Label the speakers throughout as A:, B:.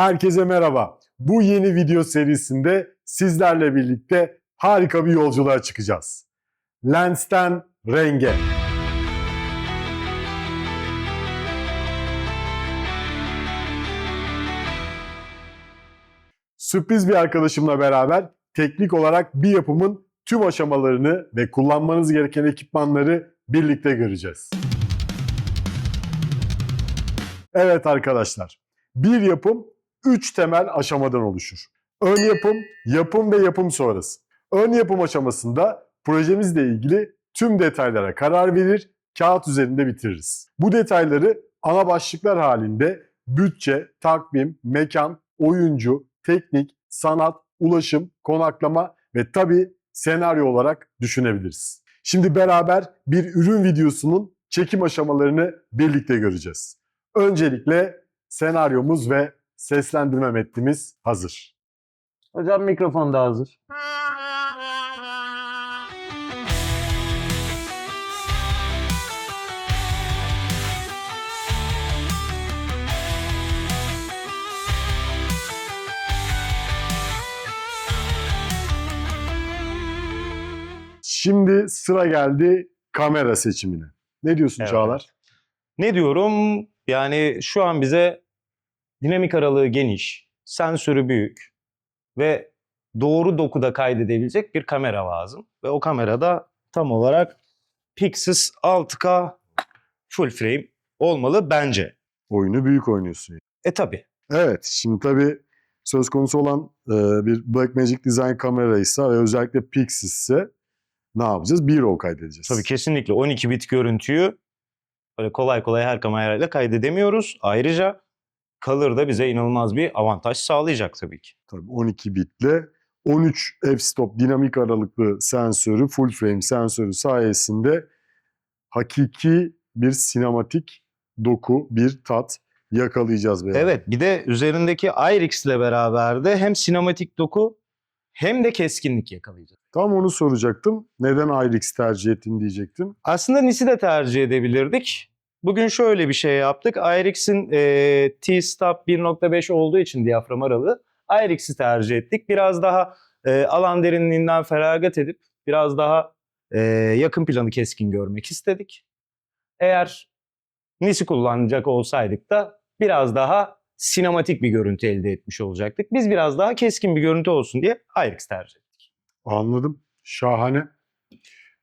A: Herkese merhaba. Bu yeni video serisinde sizlerle birlikte harika bir yolculuğa çıkacağız. Lens'ten renge. Sürpriz bir arkadaşımla beraber teknik olarak bir yapımın tüm aşamalarını ve kullanmanız gereken ekipmanları birlikte göreceğiz. Evet arkadaşlar, bir yapım 3 temel aşamadan oluşur. Ön yapım, yapım ve yapım sonrası. Ön yapım aşamasında projemizle ilgili tüm detaylara karar verir, kağıt üzerinde bitiririz. Bu detayları ana başlıklar halinde bütçe, takvim, mekan, oyuncu, teknik, sanat, ulaşım, konaklama ve tabii senaryo olarak düşünebiliriz. Şimdi beraber bir ürün videosunun çekim aşamalarını birlikte göreceğiz. Öncelikle senaryomuz ve seslendirme metnimiz hazır.
B: Hocam mikrofon da hazır.
A: Şimdi sıra geldi kamera seçimine. Ne diyorsun
B: Evet.
A: Çağlar?
B: Ne diyorum? Yani şu an bize dinamik aralığı geniş, sensörü büyük ve doğru dokuda kaydedebilecek bir kamera lazım. Ve o kamerada tam olarak Pixis 6K full frame olmalı bence.
A: Oyunu büyük oynuyorsun.
B: E tabi.
A: Evet, şimdi tabii söz konusu olan e, bir Blackmagic Design kameraysa ve özellikle Pixis ise ne yapacağız? B-roll kaydedeceğiz.
B: Tabii kesinlikle 12 bit görüntüyü böyle kolay kolay her kamerayla kaydedemiyoruz. Ayrıca Color da bize inanılmaz bir avantaj sağlayacak tabii ki.
A: Tabii 12 bitle 13 f-stop dinamik aralıklı sensörü, full frame sensörü sayesinde hakiki bir sinematik doku, bir tat yakalayacağız. beraber.
B: Evet bir de üzerindeki IRIX ile beraber de hem sinematik doku hem de keskinlik yakalayacağız.
A: Tam onu soracaktım. Neden IRIX tercih ettin diyecektim.
B: Aslında NIS'i de tercih edebilirdik. Bugün şöyle bir şey yaptık. IRIX'in e, T-Stop 1.5 olduğu için diyafram aralığı IRIX'i tercih ettik. Biraz daha e, alan derinliğinden feragat edip biraz daha e, yakın planı keskin görmek istedik. Eğer NIS'i kullanacak olsaydık da biraz daha sinematik bir görüntü elde etmiş olacaktık. Biz biraz daha keskin bir görüntü olsun diye IRIX tercih ettik.
A: Anladım. Şahane.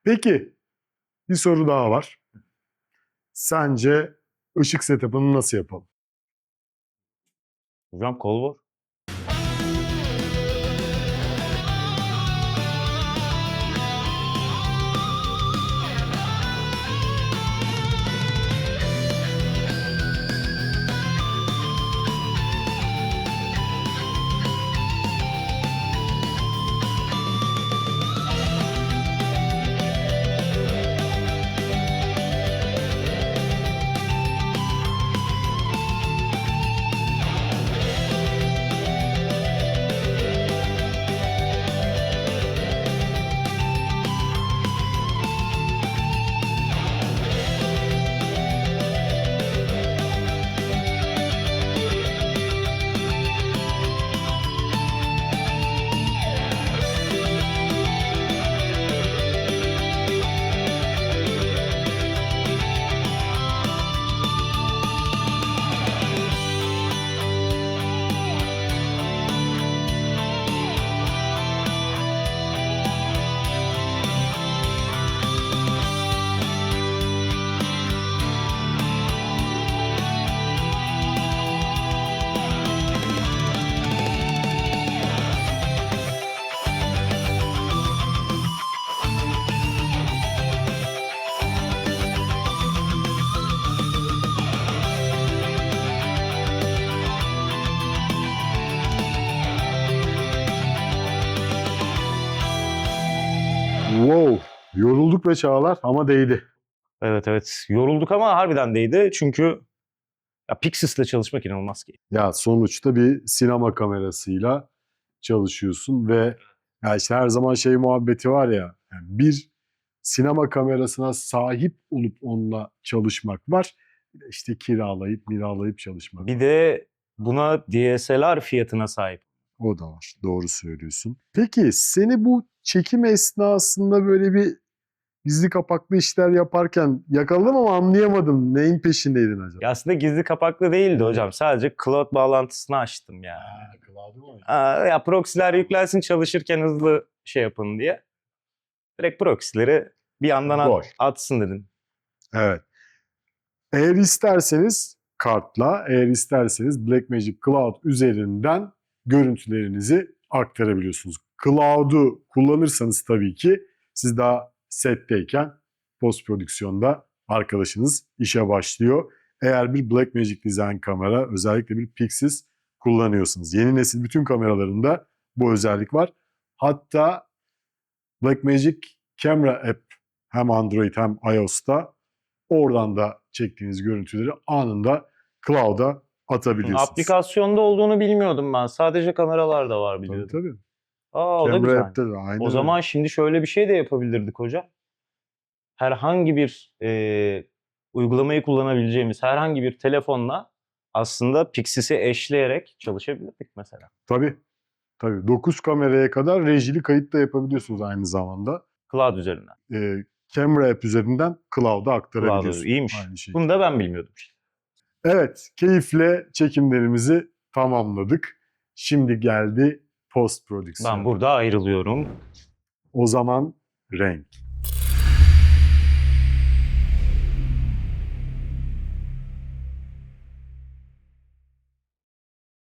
A: Peki bir soru daha var. Sence ışık setup'ını nasıl yapalım?
B: Hocam kol var.
A: Wow! Yorulduk be Çağlar ama değdi.
B: Evet evet yorulduk ama harbiden değdi çünkü ya Pixis'le çalışmak inanılmaz ki.
A: Ya sonuçta bir sinema kamerasıyla çalışıyorsun ve ya işte her zaman şey muhabbeti var ya yani bir sinema kamerasına sahip olup onunla çalışmak var. İşte kiralayıp miralayıp çalışmak.
B: Bir de buna DSLR fiyatına sahip.
A: O da var. Doğru söylüyorsun. Peki seni bu çekim esnasında böyle bir gizli kapaklı işler yaparken yakaladım ama anlayamadım. Neyin peşindeydin acaba?
B: Ya aslında gizli kapaklı değildi hocam. Sadece cloud bağlantısını açtım ya. Aa, ya proxy'ler yüklensin çalışırken hızlı şey yapın diye. Direkt proxy'leri bir yandan at- atsın dedim.
A: Evet. Eğer isterseniz kartla, eğer isterseniz Blackmagic Cloud üzerinden görüntülerinizi aktarabiliyorsunuz. Cloud'u kullanırsanız tabii ki siz daha setteyken post prodüksiyonda arkadaşınız işe başlıyor. Eğer bir Blackmagic Design kamera, özellikle bir Pixis kullanıyorsunuz. Yeni nesil bütün kameralarında bu özellik var. Hatta Blackmagic Camera App hem Android hem iOS'ta oradan da çektiğiniz görüntüleri anında cloud'a atabiliyorsunuz.
B: Aplikasyonda olduğunu bilmiyordum ben. Sadece kameralarda var
A: Tabii
B: biliyordum.
A: tabii.
B: Aa o da
A: Camera
B: güzel.
A: App'te de aynen
B: O zaman şimdi şöyle bir şey de yapabilirdik hocam. Herhangi bir e, uygulamayı kullanabileceğimiz herhangi bir telefonla aslında Pixis'i eşleyerek çalışabilirdik mesela.
A: Tabii. Tabii. 9 kameraya kadar rejili kayıt da yapabiliyorsunuz aynı zamanda.
B: Cloud üzerinden.
A: Ee, Camera App üzerinden cloud'a
B: Cloud
A: aktarabiliyorsunuz.
B: iyiymiş.
A: Aynı şey.
B: Bunu da ben bilmiyordum.
A: Evet, keyifle çekimlerimizi tamamladık. Şimdi geldi post prodüksiyon.
B: Ben burada ayrılıyorum.
A: O zaman renk.